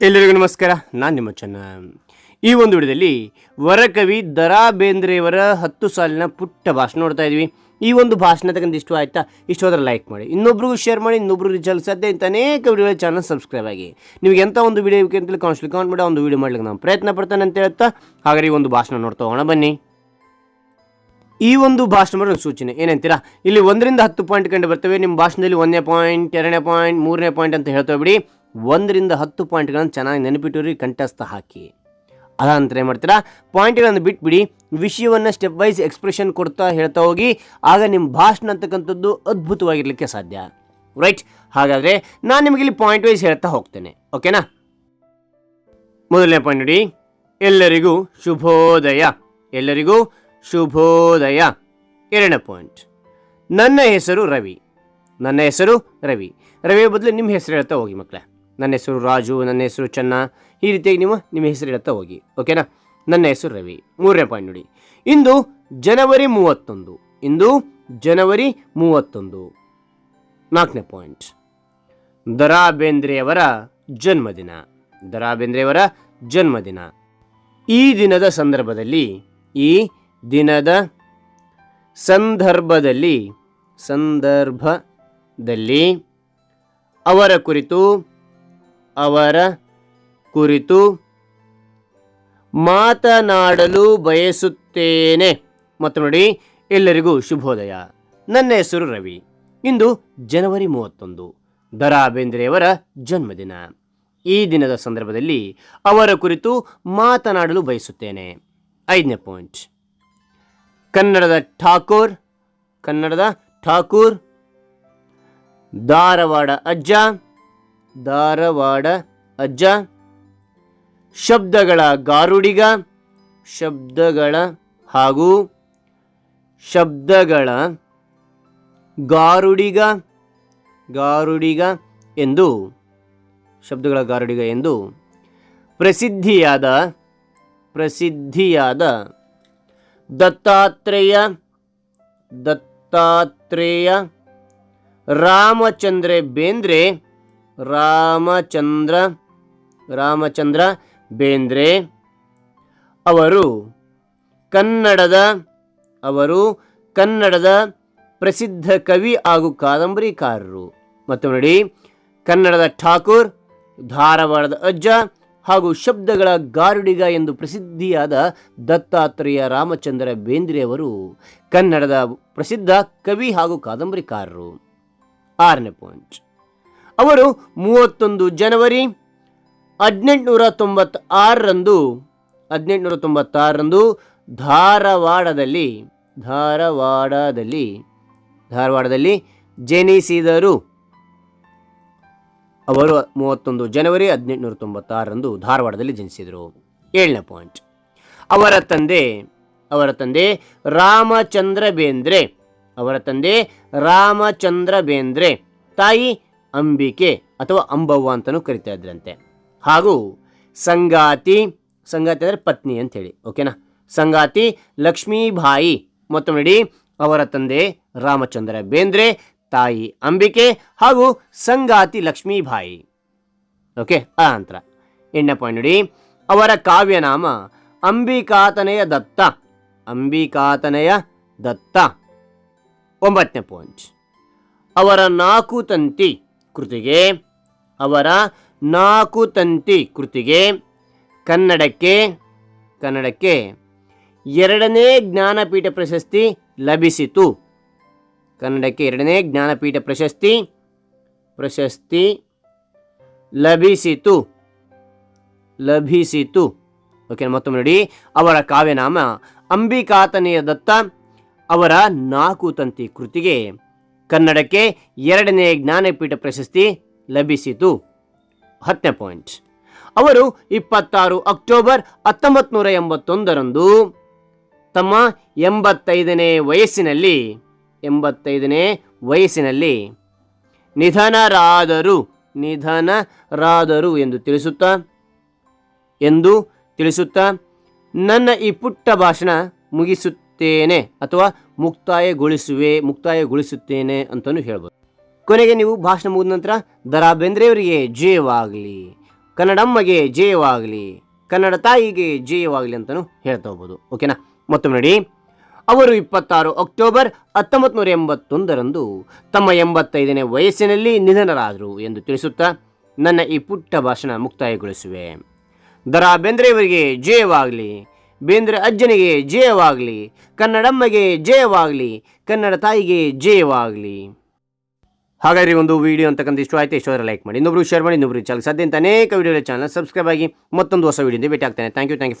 ಎಲ್ಲರಿಗೂ ನಮಸ್ಕಾರ. ನಾನು ನಿಮ್ಮ ಚೆನ್ನ. ಈ ಒಂದು ವಿಡಿಯೋದಲ್ಲಿ ವರಕವಿ ದರಾ ಬೇಂದ್ರೆಯವರ ಹತ್ತು ಸಾಲಿನ ಪುಟ್ಟ ಭಾಷಣ ನೋಡ್ತಾ ಇದ್ವಿ. ಈ ಒಂದು ಭಾಷಣ ತಗೊಂಡು ಇಷ್ಟ ಆಯ್ತಾ? ಇಷ್ಟ ಹೋದ್ರೆ ಲೈಕ್ ಮಾಡಿ. ಇನ್ನೊಬ್ರಿಗೂ ಶೇರ್ ಮಾಡಿ, ಇನ್ನೊಬ್ರು ರಿಚಲ್ ಸಾಧ್ಯ ಇಂಥ ಅನೇಕ ವಿಡಿಯೋ ಚಾನಲ್ ಸಬ್ಸ್ಕ್ರೈಬ್ ಆಗಿ. ನಿಮಗೆ ಎಂಥ ಒಂದು ವಿಡಿಯೋ ಬೇಕು ಅಂತೇಳಿ ಕಾನ್ಸ್ಲಿ ಕಾಮೆಂಟ್ ಮಾಡಿ ಒಂದು ವಿಡಿಯೋ ಮಾಡ್ಲಿಕ್ಕೆ ನಾವು ಪ್ರಯತ್ನ ಪಡ್ತೇನೆ ಅಂತ ಹೇಳ್ತಾ, ಹಾಗಾದ್ರೆ ಈ ಒಂದು ಭಾಷಣ ನೋಡ್ತಾ ಹೋಗೋಣ, ಬನ್ನಿ. ಈ ಒಂದು ಭಾಷಣ ಮಾಡೋ ಸೂಚನೆ. ಏನಂತೀರಾ? ಇಲ್ಲಿ ಒಂದರಿಂದ ಹತ್ತು ಪಾಯಿಂಟ್ ಕಂಡು ಬರ್ತವೆ. ನಿಮ್ಮ ಭಾಷಣದಲ್ಲಿ ಒಂದನೇ ಪಾಯಿಂಟ್ ಎರಡನೇ ಪಾಯಿಂಟ್ ಮೂರನೇ ಪಾಯಿಂಟ್ ಅಂತ ಹೇಳ್ತಾ ಬಿಡಿ ಒಂದರಿಂದ ಹತ್ತು ಪಾಯಿಂಟ್ಗಳನ್ನು ಚೆನ್ನಾಗಿ ನೆನಪಿಟ್ಟುರಿ ಕಂಠಸ್ಥ ಹಾಕಿ. ಅದಾನಂತರ ಏನು ಮಾಡ್ತೀರಾ? ಪಾಯಿಂಟ್ಗಳನ್ನು ಬಿಟ್ಬಿಡಿ, ವಿಷಯವನ್ನು ಸ್ಟೆಪ್ ವೈಸ್ ಎಕ್ಸ್ಪ್ರೆಷನ್ ಕೊಡ್ತಾ ಹೇಳ್ತಾ ಹೋಗಿ, ಆಗ ನಿಮ್ಮ ಭಾಷಣ ಅಂತಕ್ಕಂಥದ್ದು ಅದ್ಭುತವಾಗಿರಲಿಕ್ಕೆ ಸಾಧ್ಯ. ರೈಟ್ ಹಾಗಾದರೆ ನಾನು ನಿಮಗೆ ಇಲ್ಲಿ ಪಾಯಿಂಟ್ ವೈಸ್ ಹೇಳ್ತಾ ಹೋಗ್ತೇನೆ. ಓಕೆನಾ ಮೊದಲನೇ ಪಾಯಿಂಟ್ ನೋಡಿ. ಎಲ್ಲರಿಗೂ ಶುಭೋದಯ. ಎಲ್ಲರಿಗೂ ಶುಭೋದಯ. ಎರಡನೇ ಪಾಯಿಂಟ್ ನನ್ನ ಹೆಸರು ರವಿ. ನನ್ನ ಹೆಸರು ರವಿ. ರವಿಯ ಬದಲು ನಿಮ್ಮ ಹೆಸರು ಹೇಳ್ತಾ ಹೋಗಿ ಮಕ್ಕಳೇ ನನ್ನ ಹೆಸರು ರಾಜು, ನನ್ನ ಹೆಸರು ಚೆನ್ನ. ಈ ರೀತಿಯಾಗಿ ನೀವು ನಿಮ್ಮ ಹೆಸರು ಇಡುತ್ತಾ ಹೋಗಿ, ಓಕೆನಾ? ನನ್ನ ಹೆಸರು ರವಿ. ಮೂರನೇ ಪಾಯಿಂಟ್ ನೋಡಿ. ಇಂದು ಜನವರಿ ಮೂವತ್ತೊಂದು. ಇಂದು ಜನವರಿ ಮೂವತ್ತೊಂದು. ನಾಲ್ಕನೇ ಪಾಯಿಂಟ್ ದರಾ ಬೇಂದ್ರೆಯವರ ಜನ್ಮದಿನ. ದರಾ ಬೇಂದ್ರೆಯವರ ಜನ್ಮದಿನ. ಈ ದಿನದ ಸಂದರ್ಭದಲ್ಲಿ, ಈ ದಿನದ ಸಂದರ್ಭದಲ್ಲಿ ಸಂದರ್ಭದಲ್ಲಿ ಅವರ ಕುರಿತು ಅವರ ಕುರಿತು ಮಾತನಾಡಲು ಬಯಸುತ್ತೇನೆ. ಮತ್ತು ನೋಡಿ ಎಲ್ಲರಿಗೂ ಶುಭೋದಯ. ನನ್ನ ಹೆಸರು ರವಿ. ಇಂದು ಜನವರಿ ಮೂವತ್ತೊಂದು ದರಾ ಬೇಂದ್ರೆಯವರ ಜನ್ಮದಿನ. ಈ ದಿನದ ಸಂದರ್ಭದಲ್ಲಿ ಅವರ ಕುರಿತು ಮಾತನಾಡಲು ಬಯಸುತ್ತೇನೆ. ಐದನೇ ಪಾಯಿಂಟ್. ಕನ್ನಡದ ಠಾಕೂರ್ ಕನ್ನಡದ ಠಾಕೂರ್, ಧಾರವಾಡ ಅಜ್ಜ ಧಾರವಾಡ ಅಜ್ಜ. ಶಬ್ದಗಳ ಗಾರುಡಿಗ, ಶಬ್ದಗಳ ಹಾಗೂ ಶಬ್ದಗಳ ಗಾರುಡಿಗ ಗಾರುಡಿಗ ಎಂದು, ಶಬ್ದಗಳ ಗಾರುಡಿಗ ಎಂದು ಪ್ರಸಿದ್ಧಿಯಾದ ಪ್ರಸಿದ್ಧಿಯಾದ ದತ್ತಾತ್ರೇಯ ದತ್ತಾತ್ರೇಯ ರಾಮಚಂದ್ರ ಬೇಂದ್ರೆ ರಾಮಚಂದ್ರ ರಾಮಚಂದ್ರ ಬೇಂದ್ರೆ. ಅವರು ಕನ್ನಡದ ಅವರು ಕನ್ನಡದ ಪ್ರಸಿದ್ಧ ಕವಿ ಹಾಗೂ ಕಾದಂಬರಿಕಾರರು. ಮತ್ತು ನೋಡಿ, ಕನ್ನಡದ ಠಾಕೂರ್, ಧಾರವಾಡದ ಅಜ್ಜ ಹಾಗೂ ಶಬ್ದಗಳ ಗಾರುಡಿಗ ಎಂದು ಪ್ರಸಿದ್ಧಿಯಾದ ದತ್ತಾತ್ರೇಯ ರಾಮಚಂದ್ರ ಬೇಂದ್ರೆಯವರು ಕನ್ನಡದ ಪ್ರಸಿದ್ಧ ಕವಿ ಹಾಗೂ ಕಾದಂಬರಿಕಾರರು. ಆರನೇ ಪಾಯಿಂಟ್ ಅವರು ಮೂವತ್ತೊಂದು ಜನವರಿ ಹದಿನೆಂಟುನೂರ ತೊಂಬತ್ತಾರರಂದು ಹದಿನೆಂಟುನೂರ ತೊಂಬತ್ತಾರರಂದು ಧಾರವಾಡದಲ್ಲಿ ಧಾರವಾಡದಲ್ಲಿ ಧಾರವಾಡದಲ್ಲಿ ಜನಿಸಿದರು. ಅವರು ಮೂವತ್ತೊಂದು ಜನವರಿ ಹದಿನೆಂಟುನೂರ ತೊಂಬತ್ತಾರರಂದು ಧಾರವಾಡದಲ್ಲಿ ಜನಿಸಿದರು. ಏಳನೇ ಪಾಯಿಂಟ್ ಅವರ ತಂದೆ ಅವರ ತಂದೆ ರಾಮಚಂದ್ರ ಬೇಂದ್ರೆ ಅವರ ತಂದೆ ರಾಮಚಂದ್ರ ಬೇಂದ್ರೆ ತಾಯಿ ಅಂಬಿಕೆ ಅಥವಾ ಅಂಬವ್ವ ಅಂತಲೂ ಕರಿತಾ ಇದ್ರಂತೆ. ಹಾಗೂ ಸಂಗಾತಿ ಸಂಗಾತಿ ಅಂದರೆ ಪತ್ನಿ ಅಂಥೇಳಿ, ಓಕೆನಾ? ಸಂಗಾತಿ, ಲಕ್ಷ್ಮೀಬಾಯಿ ಮತ್ತು ನೋಡಿ ಅವರ ತಂದೆ ರಾಮಚಂದ್ರ ಬೇಂದ್ರೆ, ತಾಯಿ ಅಂಬಿಕೆ ಹಾಗೂ ಸಂಗಾತಿ ಲಕ್ಷ್ಮೀಬಾಯಿ. ಓಕೆ, ಆ ನಂತರ ಎಂಟನೇ ಪಾಯಿಂಟ್ ನೋಡಿ. ಅವರ ಕಾವ್ಯನಾಮ ಅಂಬಿಕಾತನೆಯ ದತ್ತ ಅಂಬಿಕಾತನೆಯ ದತ್ತ. ಒಂಬತ್ತನೇ ಪಾಯಿಂಟ್ ಅವರ ನಾಲ್ಕು ತಂತಿ ಕೃತಿಗೆ, ಅವರ ನಾಲ್ಕು ತಂತಿ ಕೃತಿಗೆ, ಕನ್ನಡಕ್ಕೆ ಕನ್ನಡಕ್ಕೆ ಎರಡನೇ ಜ್ಞಾನಪೀಠ ಪ್ರಶಸ್ತಿ ಲಭಿಸಿತು. ಕನ್ನಡಕ್ಕೆ ಎರಡನೇ ಜ್ಞಾನಪೀಠ ಪ್ರಶಸ್ತಿ ಪ್ರಶಸ್ತಿ ಲಭಿಸಿತು. ಲಭಿಸಿತು. ಓಕೆ ಮತ್ತೊಮ್ಮೆ ನೋಡಿ. ಅವರ ಕಾವ್ಯನಾಮ ಅಂಬಿಕಾತನೆಯ ದತ್ತ ಅವರ ನಾಲ್ಕು ತಂತಿ ಕೃತಿಗೆ ಕನ್ನಡಕ್ಕೆ ಎರಡನೇ ಜ್ಞಾನಪೀಠ ಪ್ರಶಸ್ತಿ ಲಭಿಸಿತು. ಹತ್ತನೇ ಪಾಯಿಂಟ್. ಅವರು ಇಪ್ಪತ್ತಾರು ಅಕ್ಟೋಬರ್ ಹತ್ತೊಂಬತ್ತು ನೂರ ಎಂಬತ್ತೊಂದರಂದು ತಮ್ಮ ಎಂಬತ್ತೈದನೇ ವಯಸ್ಸಿನಲ್ಲಿ ಎಂಬತ್ತೈದನೇ ವಯಸ್ಸಿನಲ್ಲಿ ನಿಧನರಾದರು ನಿಧನರಾದರು ಎಂದು ತಿಳಿಸುತ್ತಾ ಎಂದು ತಿಳಿಸುತ್ತಾ ನನ್ನ ಈ ಪುಟ್ಟ ಭಾಷಣ ಮುಗಿಸುತ್ತೇನೆ ಅಥವಾ ಮುಕ್ತಾಯಗೊಳಿಸುವೆ, ಮುಕ್ತಾಯಗೊಳಿಸುತ್ತೇನೆ ಅಂತಲೂ ಹೇಳ್ಬೋದು. ಕೊನೆಗೆ ನೀವು ಭಾಷಣ ಮುಗಿದ ನಂತರ ದರಾ ಬೇಂದ್ರೆಯವರಿಗೆ ಜಯವಾಗಲಿ, ಕನ್ನಡಮ್ಮಗೆ ಜಯವಾಗಲಿ, ಕನ್ನಡ ತಾಯಿಗೆ ಜಯವಾಗಲಿ ಅಂತಲೂ ಹೇಳ್ತಾ ಹೋಗ್ಬೋದು. ಓಕೆನಾ? ಮತ್ತೊಮ್ಮೆ ನೋಡಿ. ಅವರು ಇಪ್ಪತ್ತಾರು ಅಕ್ಟೋಬರ್ ಹತ್ತೊಂಬತ್ತು ನೂರ ಎಂಬತ್ತೊಂದರಂದು ತಮ್ಮ ಎಂಬತ್ತೈದನೇ ವಯಸ್ಸಿನಲ್ಲಿ ನಿಧನರಾದರು ಎಂದು ತಿಳಿಸುತ್ತಾ, ನನ್ನ ಈ ಪುಟ್ಟ ಭಾಷಣ ಮುಕ್ತಾಯಗೊಳಿಸುವೆ. ದರಾ ಬೇಂದ್ರೆಯವರಿಗೆ ಜಯವಾಗಲಿ ಬೇಂದ್ರೆ ಅಜ್ಜನಿಗೆ ಜಯವಾಗಲಿ, ಕನ್ನಡಮ್ಮಗೆ ಜಯವಾಗಲಿ, ಕನ್ನಡ ತಾಯಿಗೆ ಜಯವಾಗಲಿ. ಹಾಗಾದ್ರೆ ಒಂದು ವಿಡಿಯೋ ಅಂತಕ್ಕಂಥ ಇಷ್ಟು ಆಯ್ತು ಇಷ್ಟೋದ್ರೆ ಲೈಕ್ ಮಾಡಿ. ಇನ್ನೊಬ್ರು ಶೇರ್ ಮಾಡಿ, ಇನ್ನೊಬ್ರು ಚಾನಲ್ ಸದ್ಯಂತ ಅನೇಕ ವಿಡಿಯೋ ಚಾನಲ್ ಸಬ್ಸ್ಕ್ರೈಬ್ ಆಗಿ ಮತ್ತೊಂದು ಹೊಸ ವಿಡಿಯೋದಿಂದ ಭೇಟಿ ಆಗ್ತಾನೆ ಥ್ಯಾಂಕ್ ಯು ಥ್ಯಾಂಕ್ ಯು